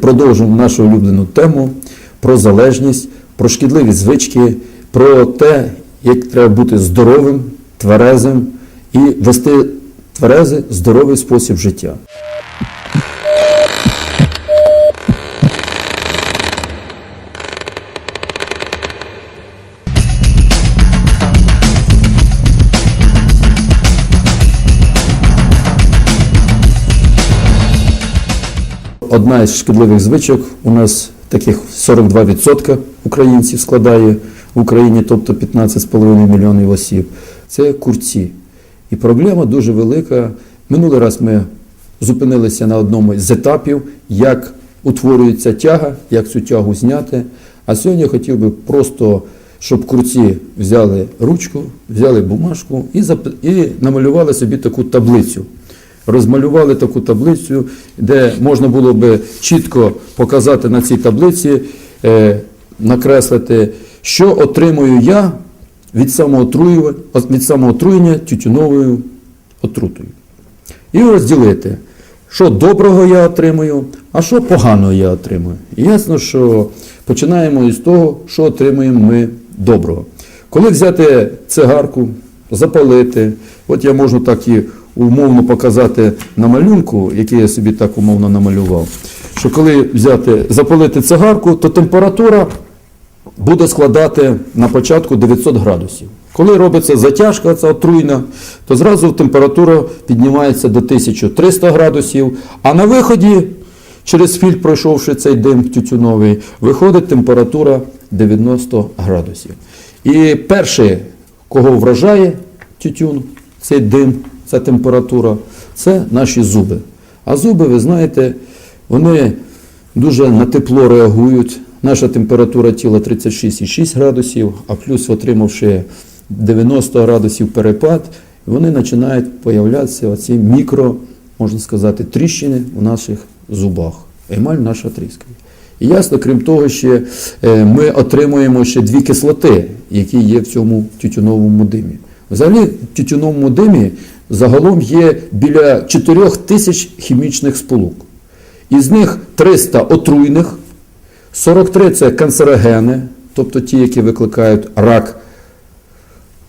Продовжуємо нашу улюблену тему про залежність, про шкідливі звички, про те, як треба бути здоровим, тверезим і вести тверезий, здоровий спосіб життя. Одна із шкідливих звичок у нас таких 42% українців складає в Україні, тобто 15,5 мільйонів осіб. Це курці. І проблема дуже велика. Минулий раз ми зупинилися на одному з етапів, як утворюється тяга, як цю тягу зняти. А сьогодні я хотів би просто, щоб курці взяли ручку, взяли бумажку і, намалювали собі таку таблицю розмалювали таку таблицю, де можна було би чітко показати на цій таблиці, е, накреслити, що отримую я від самоотруювання, від самоотруєння тютюновою отрутою. І розділити, що доброго я отримую, а що поганого я отримую. І ясно, що починаємо із того, що отримуємо ми доброго. Коли взяти цигарку, запалити, от я можу так і умовно показати на малюнку, який я собі так умовно намалював, що коли взяти, запалити цигарку, то температура буде складати на початку 900 градусів. Коли робиться затяжка, ця отруйна, то зразу температура піднімається до 1300 градусів, а на виході, через фільтр, пройшовши цей дим тютюновий, виходить температура 90 градусів. І перше, кого вражає тютюн, цей дим, ця температура, це наші зуби. А зуби, ви знаєте, вони дуже на тепло реагують. Наша температура тіла 36,6 градусів, а плюс отримавши 90 градусів перепад, вони починають появлятися оці мікро, можна сказати, тріщини в наших зубах. Емаль наша тріскає. І ясно, крім того, ще е, ми отримуємо ще дві кислоти, які є в цьому тютюновому димі. Взагалі, в тютюновому димі загалом є біля 4 тисяч хімічних сполук. Із них 300 отруйних, 43 це канцерогени, тобто ті, які викликають рак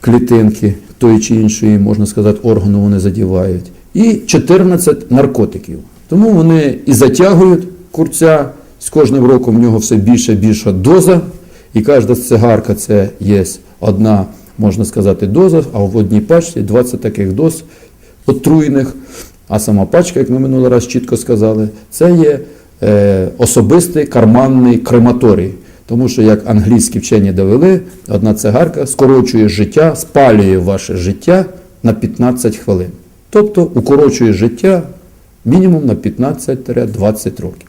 клітинки тої чи іншої, можна сказати, органу вони задівають, і 14 наркотиків. Тому вони і затягують курця, з кожним роком в нього все більше і більша доза, і кожна цигарка це є одна, можна сказати, доза, а в одній пачці 20 таких доз отруйних. А сама пачка, як ми минулий раз чітко сказали, це є е, особистий карманний крематорій. Тому що, як англійські вчені довели, одна цигарка скорочує життя, спалює ваше життя на 15 хвилин. Тобто укорочує життя мінімум на 15-20 років.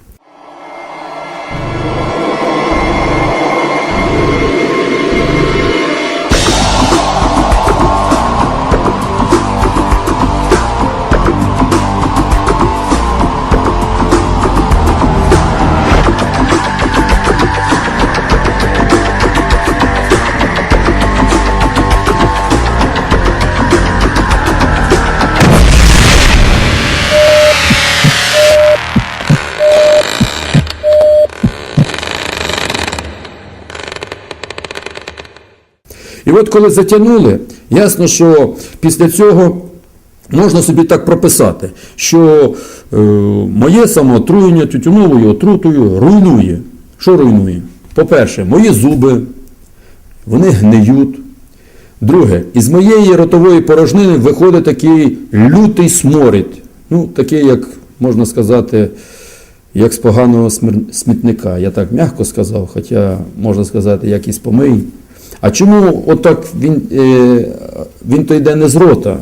От коли затягнули, ясно, що після цього можна собі так прописати, що е, моє самоотруєння тютюновою отрутою руйнує. Що руйнує? По-перше, мої зуби, вони гниють. Друге, із моєї ротової порожнини виходить такий лютий сморід. Ну, такий, як можна сказати, як з поганого смітника. Я так м'яко сказав, хоча можна сказати, як із помий. А чому отак він, е, він то йде не з рота?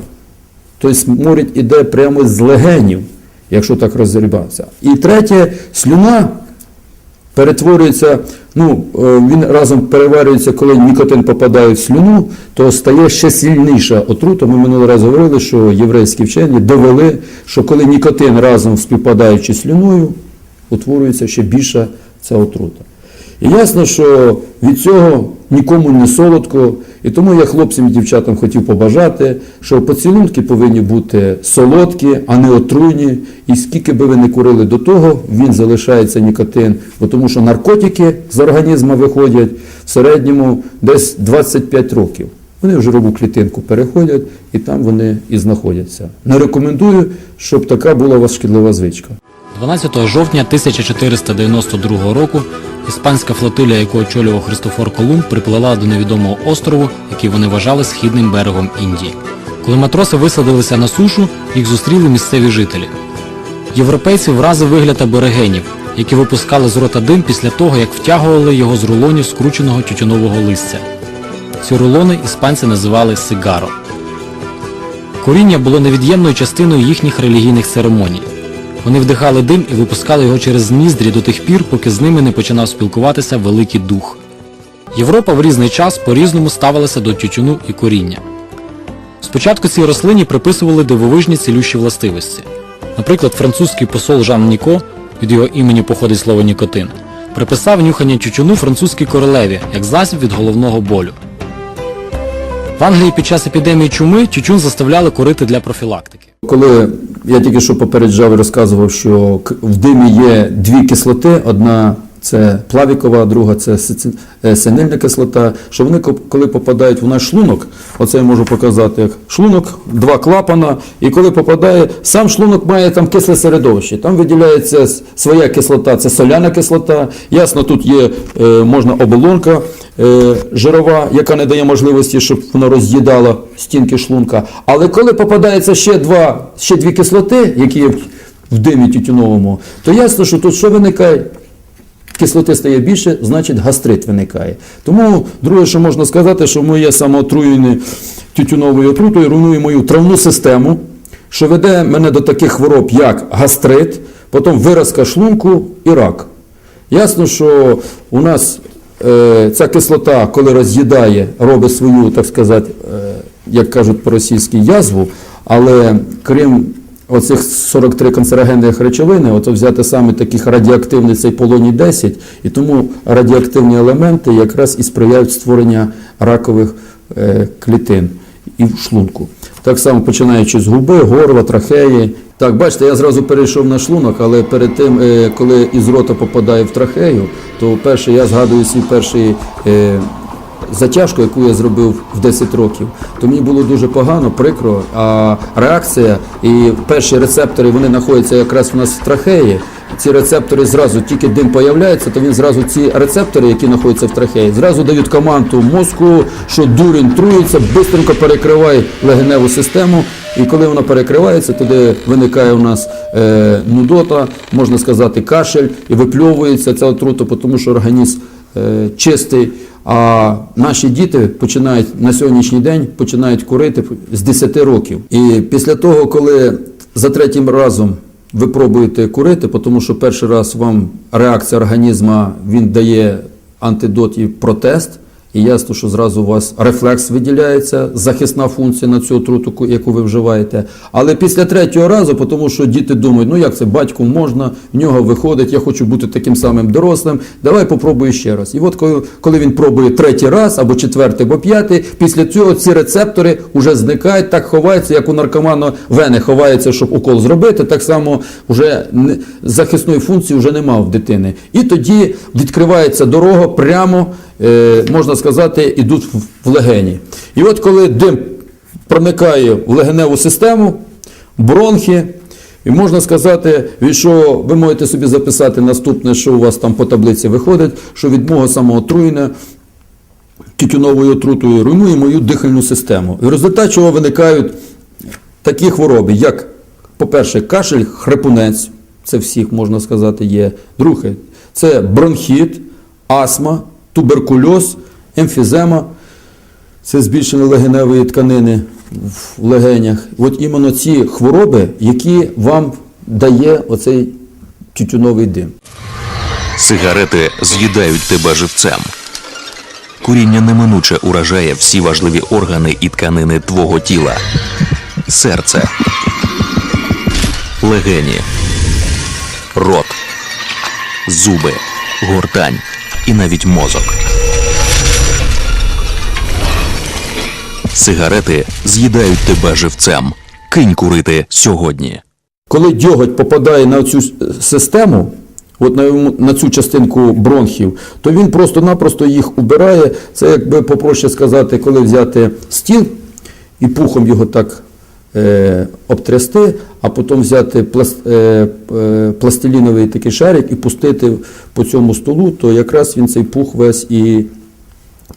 Той сморід іде прямо з легенів, якщо так розрібатися. І третє, слюна перетворюється, ну, е, він разом переварюється, коли нікотин попадає в слюну, то стає ще сильніша отрута. Ми минулий раз говорили, що єврейські вчені довели, що коли нікотин разом співпадаючи слюною, утворюється ще більша ця отрута. І ясно, що від цього нікому не солодко. І тому я хлопцям і дівчатам хотів побажати, що поцілунки повинні бути солодкі, а не отруйні. І скільки би ви не курили до того, він залишається нікотин. Бо тому що наркотики з організму виходять в середньому десь 25 років. Вони в жирову клітинку переходять і там вони і знаходяться. Не рекомендую, щоб така була у вас шкідлива звичка. 12 жовтня 1492 року іспанська флотилія, яку очолював Христофор Колумб, приплила до невідомого острову, який вони вважали східним берегом Індії. Коли матроси висадилися на сушу, їх зустріли місцеві жителі. Європейці вразив вигляд аборигенів, які випускали з рота дим після того, як втягували його з рулонів скрученого тютюнового листя. Ці рулони іспанці називали сигаро. Коріння було невід'ємною частиною їхніх релігійних церемоній. Вони вдихали дим і випускали його через ніздрі до тих пір, поки з ними не починав спілкуватися Великий Дух. Європа в різний час по-різному ставилася до тютюну і коріння. Спочатку цій рослині приписували дивовижні цілющі властивості. Наприклад, французький посол Жан Ніко, від його імені походить слово нікотин, приписав нюхання тютюну французькій королеві як засіб від головного болю. В Англії під час епідемії чуми тютюн заставляли курити для профілактики. Коли я тільки що попереджав і розказував, що в димі є дві кислоти: одна це плавікова, друга це е, синильна кислота. Що вони коли попадають в наш шлунок, оце я можу показати як шлунок, два клапана, і коли попадає, сам шлунок має там кисле середовище. Там виділяється своя кислота, це соляна кислота. Ясно, тут є е, можна оболонка жирова, яка не дає можливості, щоб вона роз'їдала стінки шлунка. Але коли попадається ще два, ще дві кислоти, які є в- димі тютюновому, то ясно, що тут що виникає? Кислоти стає більше, значить гастрит виникає. Тому, друге, що можна сказати, що моє самоотруєння тютюновою отрутою руйнує мою травну систему, що веде мене до таких хвороб, як гастрит, потім виразка шлунку і рак. Ясно, що у нас е, ця кислота, коли роз'їдає, робить свою, так сказати, е, як кажуть по-російськи, язву, але крім оцих 43 канцерогенних речовини, ото взяти саме таких радіоактивних цей полоній 10, і тому радіоактивні елементи якраз і сприяють створенню ракових е, клітин і в шлунку. Так само починаючи з губи, горла, трахеї. Так, бачите, я зразу перейшов на шлунок, але перед тим, е, коли із рота попадає в трахею, то перше я згадую свій перший е, затяжку, яку я зробив в 10 років, то мені було дуже погано, прикро. А реакція і перші рецептори вони знаходяться якраз у нас в трахеї. Ці рецептори зразу, тільки дим появляється, то він зразу ці рецептори, які знаходяться в трахеї, зразу дають команду мозку, що дурень труїться, швидко перекриває легеневу систему. І коли вона перекривається, тоді виникає у нас е, нудота, можна сказати, кашель, і випльовується ця отрута, тому що організм е, чистий. А наші діти починають на сьогоднішній день починають курити з 10 років. І після того, коли за третім разом ви пробуєте курити, тому що перший раз вам реакція організму він дає антидот і протест. І ясно, що зразу у вас рефлекс виділяється, захисна функція на цю отруту, ку- яку ви вживаєте. Але після третього разу, тому що діти думають, ну як це батьку можна, в нього виходить, я хочу бути таким самим дорослим, давай попробую ще раз. І от коли, він пробує третій раз, або четвертий, або п'ятий, після цього ці рецептори вже зникають, так ховаються, як у наркомана вени ховаються, щоб укол зробити, так само вже захисної функції вже нема в дитини. І тоді відкривається дорога прямо, можна сказати, ідуть в- легені. І от коли дим проникає в легеневу систему, бронхи, і можна сказати, від що ви можете собі записати наступне, що у вас там по таблиці виходить, що від мого самоотруєння тютюновою отрутою руйнує мою дихальну систему. В результаті чого виникають такі хвороби, як, по-перше, кашель, хрипунець, це всіх можна сказати є. Друге, це бронхіт, астма, туберкульоз, емфізема, це збільшення легеневої тканини в легенях. От іменно ці хвороби, які вам дає оцей тютюновий дим. Сигарети з'їдають тебе живцем. Куріння неминуче уражає всі важливі органи і тканини твого тіла: серце, легені, рот, зуби, гортань, і навіть мозок. Сигарети з'їдають тебе живцем. Кинь курити сьогодні. Коли дьоготь попадає на цю систему, от на, на цю частинку бронхів, то він просто-напросто їх убирає. Це, якби попроще сказати, коли взяти стіл і пухом його так обтрясти, а потім взяти е, е, пластиліновий такий шарик і пустити по цьому столу, то якраз він цей пух весь і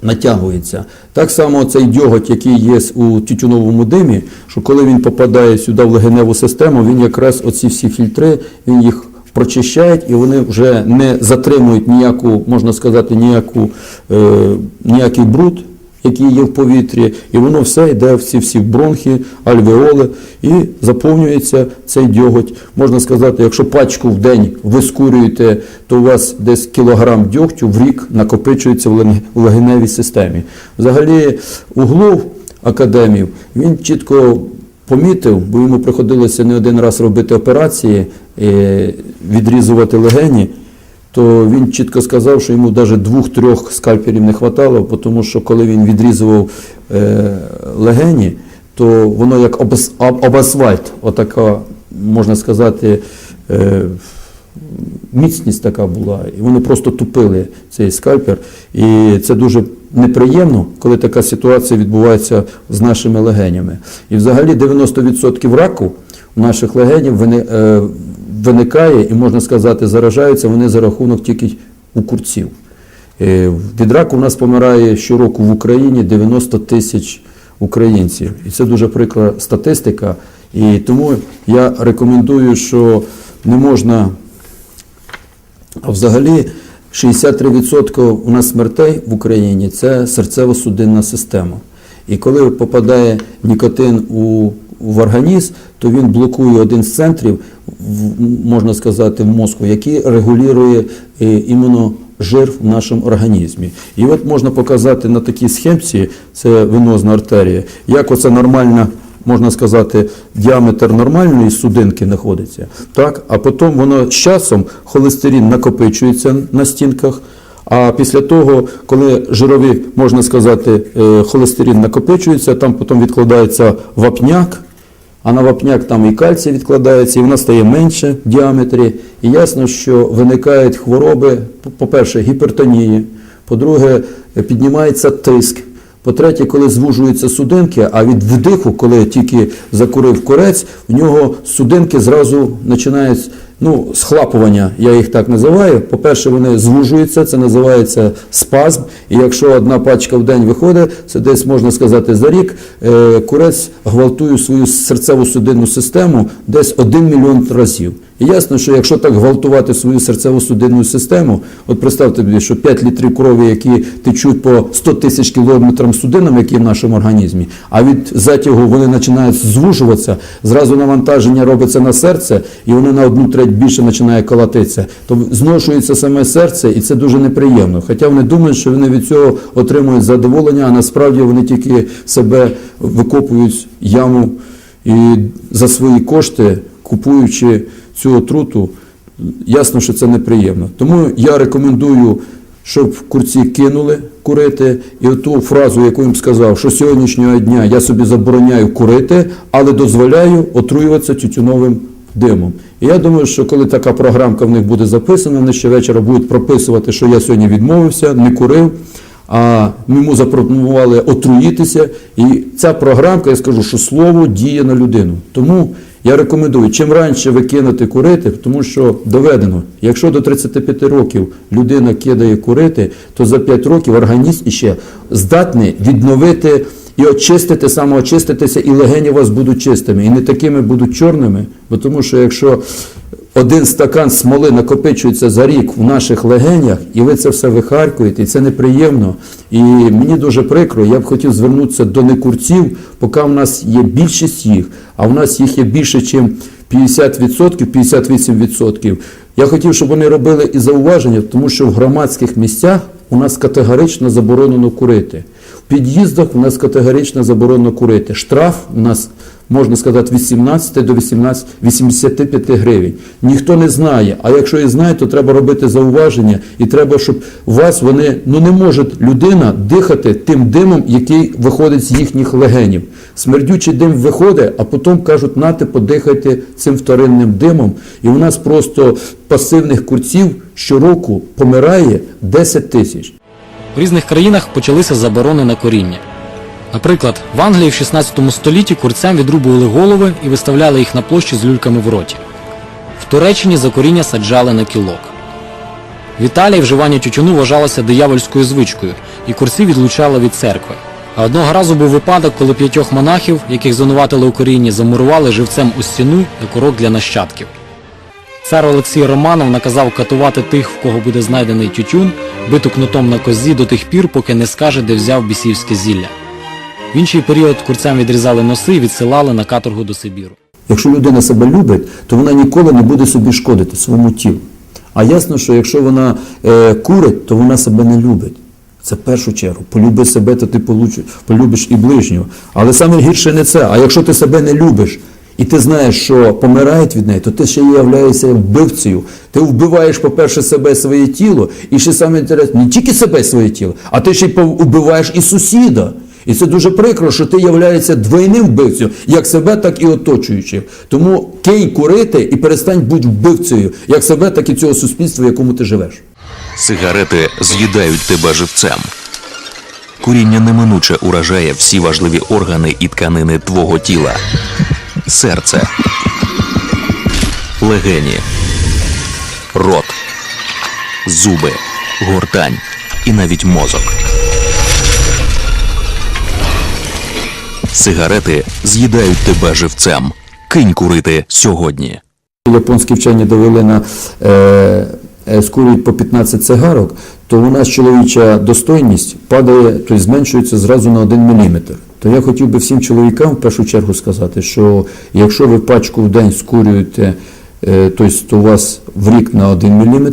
натягується. Так само цей дьоготь, який є у тютюновому димі, що коли він попадає сюди в легеневу систему, він якраз оці всі фільтри, він їх прочищає і вони вже не затримують ніяку, можна сказати, ніяку, е, ніякий бруд, який є в повітрі, і воно все йде в ці всі бронхи, альвеоли, і заповнюється цей дьоготь. Можна сказати, якщо пачку в день ви скурюєте, то у вас десь кілограм дьогтю в рік накопичується в легеневій системі. Взагалі, углов академів він чітко помітив, бо йому приходилося не один раз робити операції, е, відрізувати легені то він чітко сказав, що йому навіть двох-трьох скальпелів не вистачало, тому що коли він відрізував е, легені, то воно як об, асфальт, отака, можна сказати, е, міцність така була, і вони просто тупили цей скальпер. І це дуже неприємно, коли така ситуація відбувається з нашими легенями. І взагалі 90% раку наших легенів вини- е, виникає і, можна сказати, заражаються вони за рахунок тільки у курців. Е, Від раку в нас помирає щороку в Україні 90 тисяч українців. І це дуже прикра статистика. І тому я рекомендую, що не можна а взагалі 63% у нас смертей в Україні це серцево-судинна система. І коли попадає нікотин у, в організм, то він блокує один з центрів, можна сказати, в мозку, який регулює е, іменно жир в нашому організмі. І от можна показати на такій схемці, це венозна артерія, як оце нормальна можна сказати, діаметр нормальної судинки знаходиться, так? а потім воно з часом холестерин накопичується на стінках. А після того, коли жирові, можна сказати, е, холестерин накопичується, там потім відкладається вапняк, а на вапняк там і кальцій відкладається, і вона стає менше в діаметрі. І ясно, що виникають хвороби, по-перше, гіпертонії, по-друге, піднімається тиск. По-третє, коли звужуються судинки, а від вдиху, коли тільки закурив курець, в нього судинки зразу починають ну, схлапування, я їх так називаю. По-перше, вони звужуються, це називається спазм. І якщо одна пачка в день виходить, це десь можна сказати за рік, е, курець гвалтує свою серцево-судинну систему десь 1 мільйон разів. І ясно, що якщо так гвалтувати свою серцево-судинну систему, от представте собі, що 5 літрів крові, які течуть по 100 тисяч кілометрам судинам, які в нашому організмі, а від затягу вони починають звужуватися, зразу навантаження робиться на серце, і воно на одну треть більше починає колотитися, то зношується саме серце, і це дуже неприємно. Хоча вони думають, що вони від цього отримують задоволення, а насправді вони тільки себе викопують яму і за свої кошти, купуючи цю отруту, ясно, що це неприємно. Тому я рекомендую, щоб курці кинули курити. І оту фразу, яку їм сказав, що з сьогоднішнього дня я собі забороняю курити, але дозволяю отруюватися тютюновим димом. І я думаю, що коли така програмка в них буде записана, вони ще вечора будуть прописувати, що я сьогодні відмовився, не курив. А йому запропонували отруїтися, і ця програмка, я скажу, що слово діє на людину. Тому я рекомендую, чим раніше ви кинете курити, тому що доведено, якщо до 35 років людина кидає курити, то за 5 років організм іще здатний відновити і очистити, самоочиститися, і легені у вас будуть чистими, і не такими будуть чорними, бо тому що якщо один стакан смоли накопичується за рік в наших легенях, і ви це все вихаркуєте, і це неприємно. І мені дуже прикро, я б хотів звернутися до некурців, поки в нас є більшість їх, а в нас їх є більше, ніж 50%, 58%. Я хотів, щоб вони робили і зауваження, тому що в громадських місцях у нас категорично заборонено курити. В під'їздах у нас категорично заборонено курити. Штраф у нас можна сказати, від 17 до 18, 85 гривень. Ніхто не знає. А якщо і знає, то треба робити зауваження, і треба, щоб вас вони ну не може людина дихати тим димом, який виходить з їхніх легенів. Смердючий дим виходить, а потім кажуть, нате, подихайте цим вторинним димом. І у нас просто пасивних курців щороку помирає 10 тисяч. В різних країнах почалися заборони на коріння. Наприклад, в Англії в 16 столітті курцям відрубували голови і виставляли їх на площі з люльками в роті. В Туреччині за коріння саджали на кілок. В Італії вживання тютюну вважалося диявольською звичкою, і курці відлучали від церкви. А одного разу був випадок, коли п'ятьох монахів, яких звинуватили у корінні, замурували живцем у стіну як урок для нащадків. Цар Олексій Романов наказав катувати тих, в кого буде знайдений тютюн, биту кнутом на козі до тих пір, поки не скаже, де взяв бісівське зілля. В інший період курцям відрізали носи і відсилали на каторгу до Сибіру. Якщо людина себе любить, то вона ніколи не буде собі шкодити своєму тілу. А ясно, що якщо вона е, курить, то вона себе не любить. Це в першу чергу. Полюби себе, то ти получ- полюбиш і ближнього. Але саме гірше не це. А якщо ти себе не любиш, і ти знаєш, що помирають від неї, то ти ще є являєшся вбивцею. Ти вбиваєш, по-перше, себе своє тіло, і ще саме інтересне, не тільки себе своє тіло, а ти ще й вбиваєш і сусіда. І це дуже прикро, що ти являєшся двойним вбивцею, як себе, так і оточуючих. Тому кинь курити і перестань бути вбивцею, як себе, так і цього суспільства, в якому ти живеш. Сигарети з'їдають тебе живцем. Куріння неминуче уражає всі важливі органи і тканини твого тіла: серце, легені, рот, зуби, гортань і навіть мозок. Сигарети з'їдають тебе живцем. Кинь курити сьогодні. Японські вчені довели на е, е, скурюють по 15 цигарок, то у нас чоловіча достойність падає, тобто зменшується зразу на 1 мм. То я хотів би всім чоловікам в першу чергу сказати, що якщо ви пачку в день скурюєте, е, тобто то у вас в рік на 1 мм,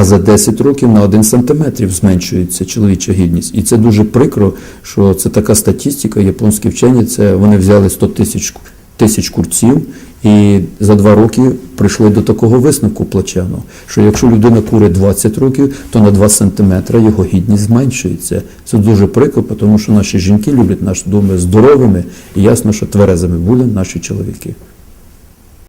а за 10 років на 1 см зменшується чоловіча гідність. І це дуже прикро, що це така статистика, японські вчені, це вони взяли 100 тисяч тисяч курців і за два роки прийшли до такого висновку плачевного, що якщо людина курить 20 років, то на 2 сантиметри його гідність зменшується. Це дуже прикро, тому що наші жінки люблять нас дома здоровими і ясно, що тверезими були наші чоловіки.